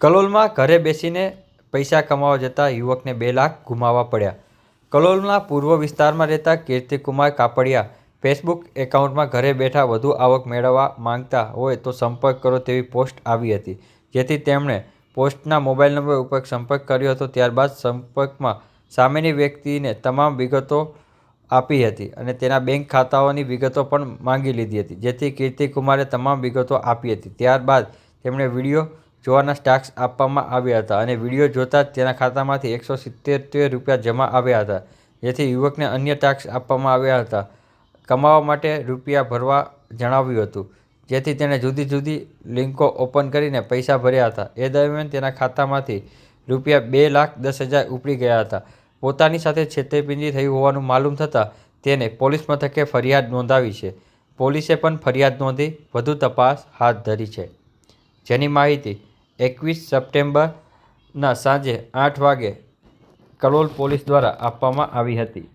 કલોલમાં ઘરે બેસીને પૈસા કમાવા જતા યુવકને બે લાખ ગુમાવવા પડ્યા. કલોલના પૂર્વ વિસ્તારમાં રહેતા કીર્તિકુમાર કાપડિયા ફેસબુક એકાઉન્ટમાં ઘરે બેઠા વધુ આવક મેળવવા માંગતા હોય તો સંપર્ક કરો તેવી પોસ્ટ આવી હતી, જેથી તેમણે પોસ્ટના મોબાઈલ નંબર ઉપર સંપર્ક કર્યો હતો. ત્યારબાદ સંપર્કમાં સામેની વ્યક્તિને તમામ વિગતો આપી હતી અને તેના બેંક ખાતાઓની વિગતો પણ માંગી લીધી હતી, જેથી કીર્તિકુમારે તમામ વિગતો આપી હતી. ત્યારબાદ તેમણે વીડિયો જોવાના ટાસ્ક આપવામાં આવ્યા હતા અને વીડિયો જોતા જ તેના ખાતામાંથી એકસો સિત્તેર રૂપિયા જમા આવ્યા હતા. જેથી યુવકને અન્ય ટાસ્ક આપવામાં આવ્યા હતા. કમાવા માટે રૂપિયા ભરવા જણાવ્યું હતું. જેથી તેણે જુદી જુદી લિંકો ઓપન કરીને પૈસા ભર્યા હતા. એ દરમિયાન તેના ખાતામાંથી રૂપિયા બે લાખ દસ હજાર ઉપડી ગયા હતા. પોતાની સાથે છેતરપિંડી થઈ હોવાનું માલુમ થતાં તેને પોલીસ મથકે ફરિયાદ નોંધાવી છે. પોલીસે પણ ફરિયાદ નોંધી વધુ તપાસ હાથ ધરી છે. જેની માહિતી એકવીસ સપ્ટેમ્બરના સાંજે આઠ વાગે કલોલ પોલીસ દ્વારા આપવામાં આવી હતી.